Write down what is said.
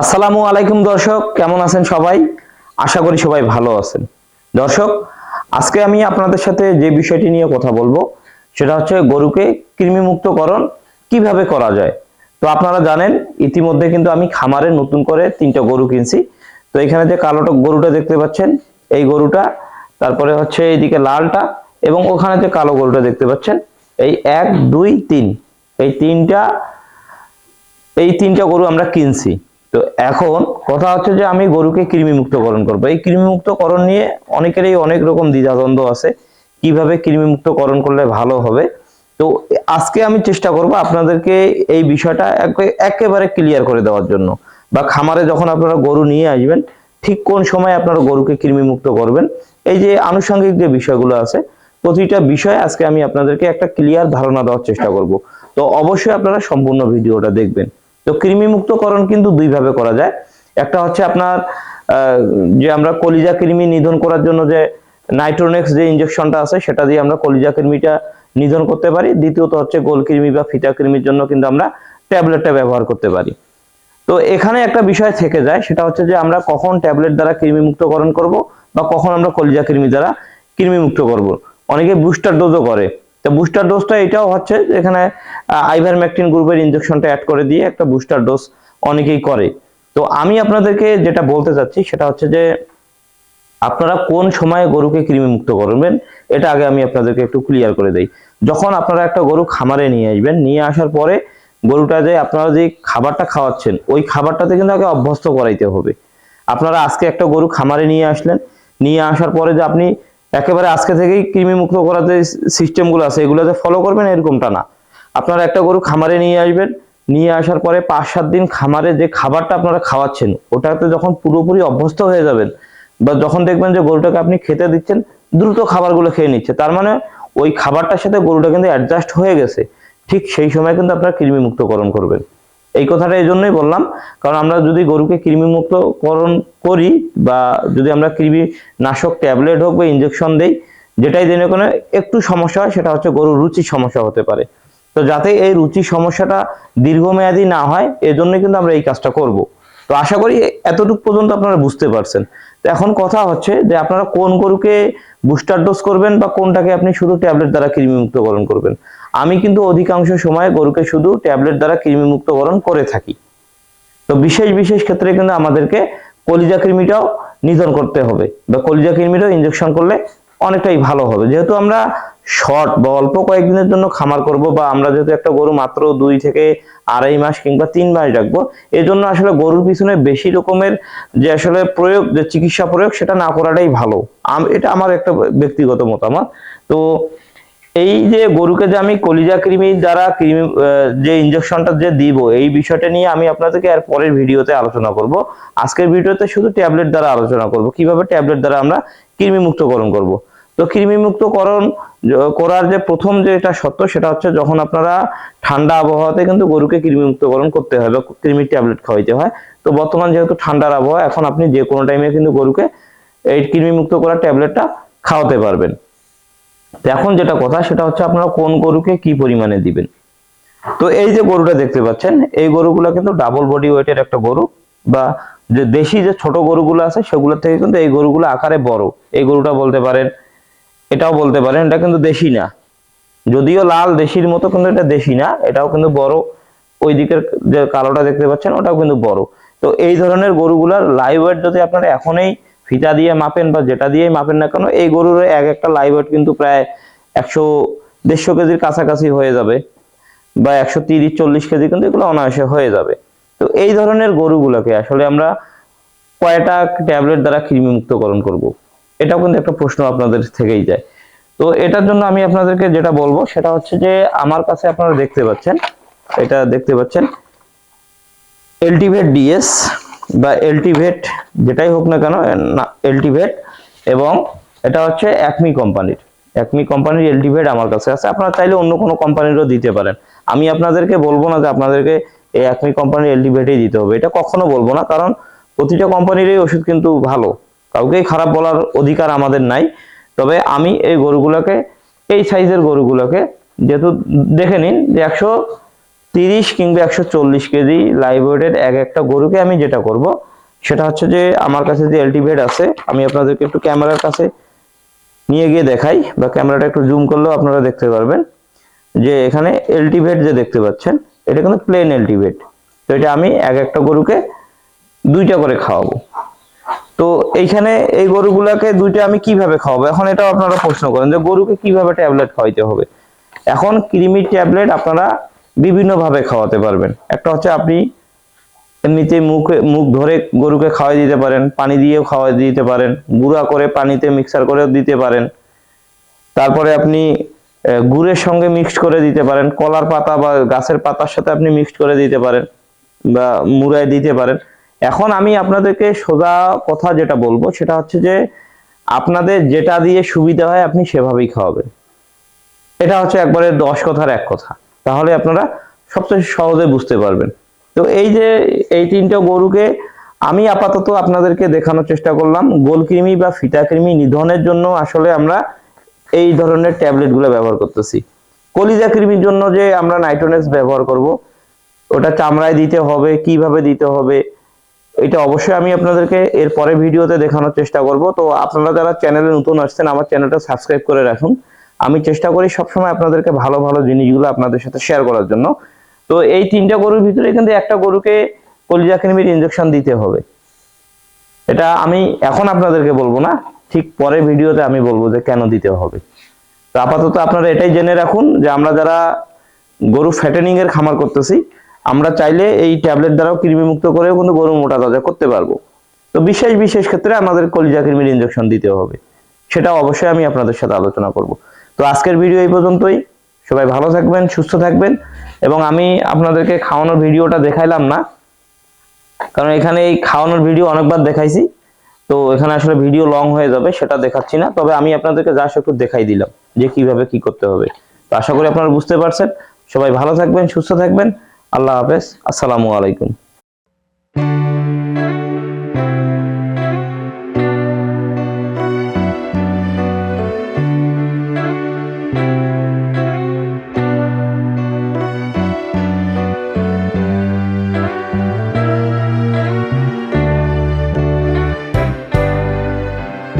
আসসালামু আলাইকুম দর্শক, কেমন আছেন সবাই? আশা করি সবাই ভালো আছেন। দর্শক, আজকে আমি আপনাদের সাথে যে বিষয়টি নিয়ে কথা বলব, সেটা হচ্ছে গরুকে কৃমিমুক্তকরণ কীভাবে করা যায়? তো আপনারা জানেন, ইতিমধ্যে কিন্তু আমি খামারে নতুন করে তিনটা গরু কিনছি। তো এখানে যে কালোটা গরুটা দেখতে পাচ্ছেন, এই গরুটা, তারপরে হচ্ছে এইদিকে লালটা, এবং ওখানে যে কালো গরুটা দেখতে পাচ্ছেন, এই এক, দুই, তিন, এই তিনটা এই তিনটা গরু আমরা কিনছি। তো এখন কথা হচ্ছে যে আমি গরুকে কৃমি মুক্তকরণ করব। এই কৃমি মুক্তকরণ নিয়ে অনেকেরই অনেক রকম দ্বিধাদ্বন্দ্ব আছে, কীভাবে কৃমি মুক্তকরণ করলে ভালো হবে। তো আজকে আমি চেষ্টা করব আপনাদেরকে এই বিষয়টা একেবারে ক্লিয়ার করে দেওয়ার জন্য। বা খামারে যখন আপনারা গরু নিয়ে আসবেন, ঠিক কোন সময় আপনারা গরুকে কৃমি মুক্ত করবেন, এই যে আনুষঙ্গিক যে বিষয়গুলো আছে, প্রতিটা বিষয়ে আজকে আমি আপনাদেরকে একটা ক্লিয়ার ধারণা দেওয়ার চেষ্টা করব। তো অবশ্যই আপনারা সম্পূর্ণ ভিডিওটা দেখবেন। তো কৃমি মুক্তকরণ কিন্তু দুই ভাবে করা যায়। একটা হচ্ছে আপনার যে আমরা কলিজা কৃমি নিধন করার জন্য যে নাইট্রোনেক্স যে ইনজেকশনটা আছে, সেটা দিয়ে আমরা কলিজা কৃমিটা নিধন করতে পারি। দ্বিতীয়ত হচ্ছে গোল কৃমি বা ফিতা কৃমির জন্য কিন্তু আমরা ট্যাবলেটটা ব্যবহার করতে পারি। তো এখানে একটা বিষয় থেকে যায়, সেটা হচ্ছে যে আমরা কখন ট্যাবলেট দ্বারা কৃমি মুক্তকরণ করব বা কখন আমরা কলিজা কৃমি দ্বারা কৃমি মুক্ত করব। অনেকে বুস্টার ডোজও করে। তো বুস্টার ডোজটা এটাও হচ্ছে এখানে আইভারম্যাকটিন গ্রুপের ইনজেকশনটা অ্যাড করে দিয়ে একটা বুস্টার ডোজ অনেকেই করে। তো আমি আপনাদেরকে যেটা বলতে চাচ্ছি সেটা হচ্ছে যে, আপনারা কোন সময়ে গরুকে কৃমি মুক্ত করবেন, এটা আগে আমি আপনাদেরকে একটু ক্লিয়ার করে দেই। যখন আপনারা একটা গরু খামারে নিয়ে আসবেন, নিয়ে আসার পরে গরুটা যে আপনারা যে খাবারটা খাওয়াচ্ছেন, ওই খাবারটাতে কিন্তু আগে অভ্যস্ত করাইতে হবে। আপনারা আজকে একটা গরু খামারে নিয়ে আসলেন, নিয়ে আসার পরে যে আপনি একেবারে আজকে থেকেই কৃমি মুক্ত করার যে সিস্টেমগুলো আছে এগুলো যে ফলো করবেন, এরকমটা না। আপনারা একটা গরু খামারে নিয়ে আসবেন, নিয়ে আসার পরে পাঁচ সাত দিন খামারে যে খাবারটা আপনারা খাওয়াচ্ছেন, ওটাতে যখন পুরোপুরি অভ্যস্ত হয়ে যাবেন বা যখন দেখবেন যে গরুটাকে আপনি খেতে দিচ্ছেন, দ্রুত খাবারগুলো খেয়ে নিচ্ছে। তার মানে ওই খাবারটার সাথে গরুটা কিন্তু অ্যাডজাস্ট হয়ে গেছে। ঠিক সেই সময় কিন্তু আপনারা কৃমি মুক্তকরণ করবেন। এই কথাটা এই জন্যই বললাম, কারণ আমরা যদি গরুকে কৃমি মুক্তকরণ করি বা যদি আমরা কৃমি নাশক ট্যাবলেট হোক বা ইনজেকশন দেই, যেটাই দিনে কোনো একটু সমস্যা হয়, সেটা হচ্ছে গরুর রুচির সমস্যা হতে পারে। তো যাতে এই রুচির সমস্যাটা দীর্ঘমেয়াদী না হয় এজন্য কিন্তু আমরা এই কাজটা করব। তো আশা করি এতটুকু পর্যন্ত আপনারা বুঝতে পারছেন। তো এখন কথা হচ্ছে যে আপনারা কোন গরুকে বুস্টার ডোজ করবেন বা কোনটাকে আপনি শুধু ট্যাবলেট দ্বারা কৃমিমুক্তকরণ করবেন। আমি কিন্তু অধিকাংশ সময় গরুকে শুধু ট্যাবলেট দ্বারা কৃমিমুক্তকরণ করে থাকি। তো বিশেষ বিশেষ ক্ষেত্রে কিন্তু আমাদেরকে কলিজা কৃমিটাও নিধন করতে হবে বা কলিজা কৃমিটাও ইনজেকশন করলে অনেকটাই ভালো হবে। যেহেতু আমরা শর্ট বা অল্প কয়েকদিনের জন্য খামার করব বা আমরা যেহেতু একটা গরু মাত্র দুই থেকে আড়াই মাস কিংবা তিন মাস রাখব এই জন্য আসলে গরুর পিছনে বেশি রকমের যে আসলে প্রয়োগ, যে চিকিৎসা প্রয়োগ সেটা না করাটাই ভালো। এটা আমার একটা ব্যক্তিগত মতামত। তো এই যে গরুকে যে আমি কলিজা কৃমি দ্বারা কৃমি যে ইনজেকশনটা যে দিব, এই বিষয়টা নিয়ে আমি আপনাদেরকে আর পরের ভিডিওতে আলোচনা করব। আজকের ভিডিওতে শুধু ট্যাবলেট দ্বারা আলোচনা করব। কীভাবে ট্যাবলেট দ্বারা আমরা কৃমি মুক্তকরণ করব? তো কৃমি মুক্তকরণ করার যে প্রথম যে এটা সত্য সেটা হচ্ছে যখন আপনারা ঠান্ডা আবহাওয়াতে কিন্তু গরুকে কৃমি মুক্তকরণ করতে হয় বা কৃমির ট্যাবলেট খাওয়াইতে হয়। তো বর্তমান যেহেতু ঠান্ডার আবহাওয়া, এখন আপনি যে কোনো টাইমে কিন্তু গরুকে এই কৃমি মুক্ত করার ট্যাবলেটটা খাওয়াতে পারবেন। তো এখন যেটা কথা, সেটা হচ্ছে আপনারা কোন গরুকে কি পরিমাণে দিবেন। তো এই যে গরুটা দেখতে পাচ্ছেন, এই গরুগুলো কিন্তু ডাবল বডি ওয়েটের একটা গরু বা যে দেশি যে ছোট গরুগুলো আছে, সেগুলোর থেকে কিন্তু এই গরুগুলো আকারে বড়। এই গরুটা বলতে পারেন, এটাও বলতে পারেন, এটা কিন্তু দেশি না। যদিও লাল দেশির মতো কিন্তু এটা দেশি না, এটাও কিন্তু বড়। ওই দিকের যে কালোটা দেখতে পাচ্ছেন, ওটাও কিন্তু বড়। তো এই ধরনের গরুগুলার লাইভ ওয়েট যদি আপনারা এখনই ফিতা দিয়ে মাপেন বা যেটা দিয়েই মাপেন না কেন, এই গরুর এক একটা লাইভ ওয়েট কিন্তু প্রায় একশো দেড়শো কেজির কাছাকাছি হয়ে যাবে বা একশো তিরিশ, চল্লিশ কেজি কিন্তু এগুলো অনায়াসে হয়ে যাবে। তো এই ধরনের গরুগুলোকে আসলে আমরা কয়টা ট্যাবলেট দ্বারা কৃমি মুক্তকরণ করব? এটাও কিন্তু একটা প্রশ্ন আপনাদের থেকেই যায়। তো এটার জন্য আমি আপনাদেরকে যেটা বলব সেটা হচ্ছে যে, আমার কাছে আপনারা দেখতে পাচ্ছেন, এটা দেখতে পাচ্ছেন এলটিভেট ডিএস বা এলটিভেট যেটাই হোক না কেন এলটিভেট এবং এটা হচ্ছে একমি কোম্পানির একমি কোম্পানির এলটিভেট আমার কাছে আছে। আপনারা চাইলে অন্য কোনো কোম্পানিরও দিতে পারেন। আমি আপনাদেরকে বলব না যে আপনাদেরকে এই একমি কোম্পানির এলটিভেটই দিতে হবে। এটা কখনো বলব না, কারণ প্রতিটা কোম্পানিরই ওষুধ কিন্তু ভালো। কাউকেই খারাপ বলার অধিকার আমাদের নাই। তবে আমি এই গরুগুলোকে, এই সাইজের গরুগুলোকে যেহেতু দেখে নিন যে একশো তিরিশ কিংবা একশো চল্লিশ কেজি লাইভ ওয়েটের এক একটা গরুকে আমি যেটা করব, সেটা হচ্ছে যে আমার কাছে যে এলটিভেট আছে, আমি আপনাদেরকে একটু ক্যামেরার কাছে নিয়ে গিয়ে দেখাই বা ক্যামেরাটা একটু জুম করলেও আপনারা দেখতে পারবেন। যে এখানে এলটিভেট যে দেখতে পাচ্ছেন, এটা কিন্তু প্লেন এলটিভেট তো এটা আমি এক একটা গরুকে দুইটা করে খাওয়াবো। তো এইখানে এই গরুগুলাকে দুইটা আমি কীভাবে খাওয়াবো? এখন এটাও আপনারা প্রশ্ন করেন যে গরুকে কীভাবে ট্যাবলেট খাওয়াইতে হবে? এখন কৃমির ট্যাবলেট আপনারা বিভিন্ন ভাবে খাওয়াতে পারবেন। একটা হচ্ছে আপনি এমনিতে মুখে, মুখ ধরে গরুকে খাওয়াই দিতে পারেন, পানি দিয়েও খাওয়াই দিতে পারেন, গুঁড়া করে পানিতে মিক্সার করেও দিতে পারেন। তারপরে আপনি গুড়ের সঙ্গে মিক্সড করে দিতে পারেন, কলার পাতা বা গাছের পাতার সাথে আপনি মিক্সড করে দিতে পারেন বা মুড়ায় দিতে পারেন। এখন আমি আপনাদেরকে সোজা কথা যেটা বলব, সেটা হচ্ছে যে আপনাদের যেটা দিয়ে সুবিধা হয় আপনি সেভাবেই খাওয়াবেন। এটা হচ্ছে একবারে দশ কথার এক কথা। তাহলে আপনারা সবচেয়ে সহজে বুঝতে পারবেন। তো এই যে এই তিনটা গরুকে আমি আপাতত আপনাদেরকে দেখানোর চেষ্টা করলাম গোলকৃমি বা ফিতাকৃমি নিধনের জন্য আসলে আমরা এই ধরনের ট্যাবলেটগুলো ব্যবহার করতেছি। কলিজা কৃমির জন্য যে আমরা নাইট্রোনেক্স ব্যবহার করব, ওটা চামড়ায় দিতে হবে, কীভাবে দিতে হবে, এটা অবশ্যই আমি আপনাদেরকে এর পরে ভিডিওতে দেখানোর চেষ্টা করব। তো আপনারা যারা চ্যানেলে নতুন আসছেন, আমার চ্যানেলটা সাবস্ক্রাইব করে রাখুন। আমি চেষ্টা করি সবসময় আপনাদেরকে ভালো ভালো জিনিসগুলো আপনাদের সাথে শেয়ার করার জন্য। তো এই তিনটা গরুর ভিতরে কিন্তু একটা গরুকে কলিজা কৃমির ইনজেকশন দিতে হবে। এটা আমি এখন আপনাদেরকে বলব না, ঠিক পরে ভিডিওতে আমি বলব যে কেন দিতে হবে। তো আপাতত আপনারা এটাই জেনে রাখুন যে আমরা যারা গরু ফ্যাটেনিং এর খামার করতেছি, আমরা চাইলে এই ট্যাবলেট দ্বারাও কৃমি মুক্ত করেও কিন্তু গরু মোটা তাজা করতে পারব। তো বিশেষ বিশেষ ক্ষেত্রে আমাদের কলিজা কৃমির ইনজেকশন দিতে হবে। সেটা অবশ্যই আমি আপনাদের সাথে আলোচনা করব। তো আজকের ভিডিও এই পর্যন্তই। সবাই ভালো থাকবেন, সুস্থ থাকবেন এবং আমি আপনাদেরকে খাওয়ানোর ভিডিওটা দেখাইলাম না, কারণ এখানে এই খাওয়ানোর ভিডিও অনেকবার দেখাইছি, তো এখানে আসলে ভিডিও লং হয়ে যাবে, সেটা দেখাচ্ছি না। তবে আমি আপনাদেরকে যা একটু দেখাই দিলাম, যে কীভাবে কি করতে হবে। তো আশা করি আপনারা বুঝতে পারছেন। সবাই ভালো থাকবেন, সুস্থ থাকবেন। আল্লাহ হাফেজ। আসসালামু আলাইকুম।